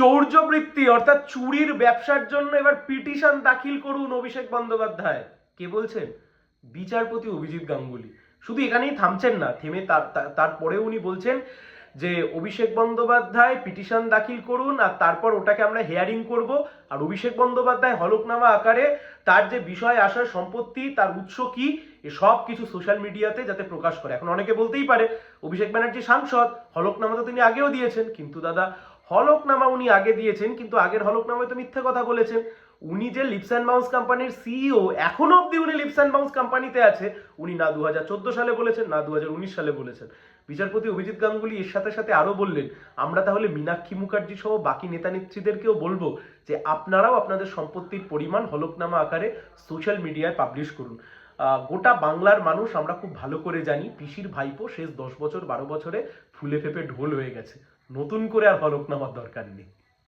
চৌর্যবৃত্তি, অর্থাৎ চুরির ব্যবসার জন্য এবার পিটিশন দাখিল করুন অভিষেক বন্দ্যোপাধ্যায়। কে বলছেন? বিচারপতি অভিজিৎ গাঙ্গুলি। শুধু এখানেই থামছেন না, থেমে তার, তার- তারপরে উনি বলছেন যে অভিষেক বন্দ্যোপাধ্যায় পিটিশন দাখিল করুন আর তারপর ওটাকে আমরা হেয়ারিং করব। আর অভিষেক বন্দ্যোপাধ্যায় হলফনামা আকারে তার যে বিষয় আসার সম্পত্তি, তার উৎস কি সব কিছু সোশ্যাল মিডিয়াতে যাতে প্রকাশ করে। এখন অনেকে বলতেই পারে, অভিষেক ব্যানার্জি সাংসদ, হলফনামা তো তিনি আগেও দিয়েছেন। কিন্তু দাদা হলফনামা উনি আগে দিয়েছেন, কিন্তু আগের হলফনামায় তো মিথ্যে কথা বলেছেন। উনি যে লিপস অ্যান্ড বাউন্স কোম্পানির সিইও, এখনও অবধি উনি লিপস অ্যান্ড বাউন্স কোম্পানিতে আছে। উনি না দুহাজার চোদ্দ সালে বলেছেন, না দুহাজার উনিশ সালে বলেছেন। বিচারপতি অভিজিৎ গাঙ্গুলি এর সাথে সাথে আরও বললেন, আমরা তাহলে মীনাক্ষী মুখার্জি সহ বাকি নেতা নেত্রীদেরকেও বলব যে আপনারাও আপনাদের সম্পত্তির পরিমাণ হলফনামা আকারে সোশ্যাল মিডিয়ায় পাবলিশ করুন। গোটা বাংলার মানুষ আমরা খুব ভালো করে জানি, পিসির ভাইপো শেষ দশ বছর, বারো বছরে ফুলে ফেপে ঢোল হয়ে গেছে। নতুন করে আর হলফনামার দরকার নেই।